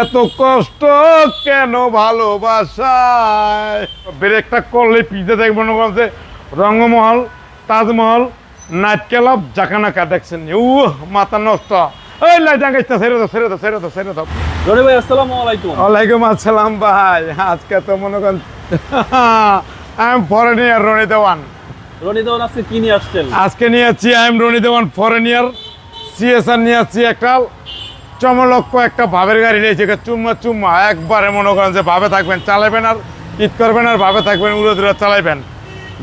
এত কষ্ট কেন ভালোবাসায়? ব্রেকটা করলে পিজে দেখ মনে করছে রঙ্গমহল তাজমহল নাইট ক্লাব জাকানাকা দেখছেন। উ মাথা নষ্ট। ওই লাইট আগাইতে ছেড়ে দাও ছেড়ে দাও ছেড়ে দাও ছেড়ে দাও। রনি ভাই আসসালামু আলাইকুম। ওয়ালাইকুম আসসালাম ভাই। আজকে তো মনে করেন I am foreign year Roni Dewan. Roni Dewan আজকে কি নিয়ে আসছেন? আজকে নিয়েছি I am Roni Dewan foreign year CSR নিয়েছি একটা চমলক্ষ একটা ভাবের গাড়ি নিয়েছি চুম্মা চুম্মা একবারে মনে করেন যে ভাবে থাকবেন চালাবেন আর ঈদ করবেন আর ভাবে থাকবেন উড়ে দূরে চালাবেন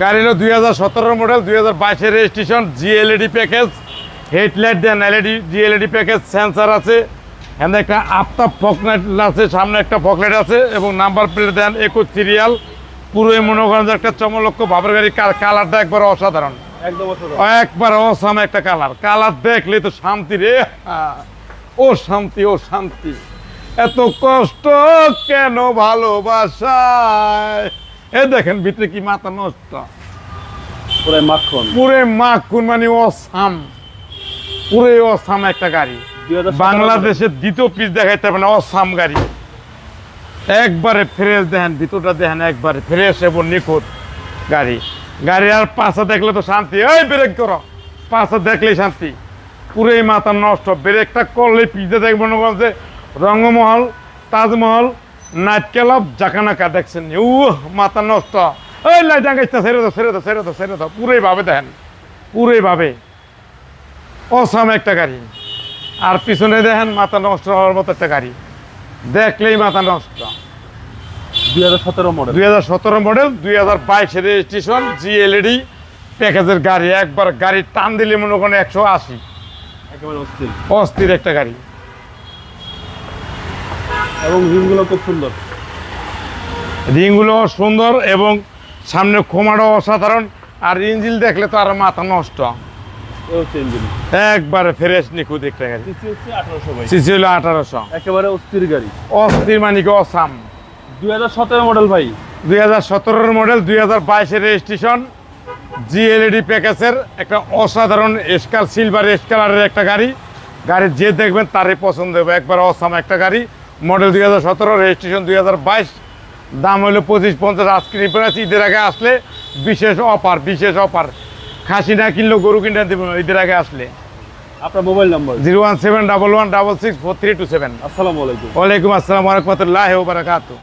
গাড়ি হলো দুই হাজার সতেরো মডেল দুই হাজার বাইশের registration GLED package headlight then LED GLED package sensor আছে। এখানে একটা আফতাব ফকলাইট আছে সামনে একটা ফকলাইট আছে এবং নাম্বার প্লেট দেন একুশ সিরিয়াল পুরোই মনে করেন যে একটা চমলক্ষ ভাবের গাড়ি কালারটা একবার অসাধারণ। একদম একবার অসাম একটা কালার কালার দেখলে তো শান্তি রে। ও শান্তি ও শান্তি। এত কষ্ট কেন ভালোবাসায়? এ দেখেন ভিতরে কি মাথা নষ্ট। পুরাই মাখন। পুরে মা কোন মানে অসাম। পুরে অসাম একটা গাড়ি। বাংলাদেশের দ্বিতীয় পিস দেখাইতে পারে অসাম গাড়ি। একবারে ফ্রেশ দেখেন ভিতরটা দেখেন একবারে ফ্রেশ এবং নিখুঁত গাড়ি। গাড়ি আর পাশা দেখলে তো শান্তি। ওই ব্রেক করো পাশা দেখলেই শান্তি। পুরোই মাথা নষ্ট। ব্রেকটা করলে পিজে দেখ মনে করছে যে রঙ্গমহল তাজমহল নাইট ক্লাব জাকানাকা দেখছেন। উ মাথা নষ্ট। ওই লাইট আগাইতে ছেড়ে দাও ছেড়ে দাও ছেড়ে দাও ছেড়ে দাও। পুরোই ভাবে দেখেন। পুরোই ভাবে। অসাম একটা গাড়ি। আর পিছনে দেখেন মাথা নষ্ট হওয়ার মতো একটা গাড়ি। দেখলেই মাথা নষ্ট। 2017 মডেল দুই হাজার সতেরো মডেল দুই হাজার বাইশের রেজিস্ট্রেশন জিএলইডি প্যাকেজের গাড়ি। একবার গাড়ি টান দিলে মনে করেন একশো আশি। অস্থির। একটা গাড়ি। এবং রিমগুলো খুব সুন্দর। রিংগুলো সুন্দর এবং সামনে খোমাটাও অসাধারণ আর ইঞ্জিল দেখলে তো আর মাথা নষ্ট। একবারে ফ্রেশ নিখুঁত একটা গাড়ি। সিসি হচ্ছে 1800 সিসি হলো আঠারোশো। একেবারে অস্থির গাড়ি। অস্থির মানে কি অসাম। 2017 মডেল ভাই। দুই হাজার সতেরোর মডেল দুই হাজার বাইশের রেজিস্ট্রেশন। জিএলইডি প্যাকেজের একটা অসাধারণ স্কাল সিলভার স্কালারের একটা গাড়ি। গাড়ি যে দেখবেন তারই পছন্দ হবে। একবার অসাম একটা গাড়ি। মডেল দুই হাজার সতেরো রেজিস্ট্রেশন দুই হাজার বাইশ। দাম হলো পঁচিশ পঞ্চাশ আজকে প্রাইস ঈদের আগে আসলে বিশেষ অফার বিশেষ অফার খাসি না কিনলেও গরু কিনে দেবেন ঈদের আগে আসলে। আপনার mobile number zero one seven double one double six four three two seven. আসসালামু আলাইকুম। ওয়ালাইকুম আসসালাম রহমতুল্লাহ বারাকাতু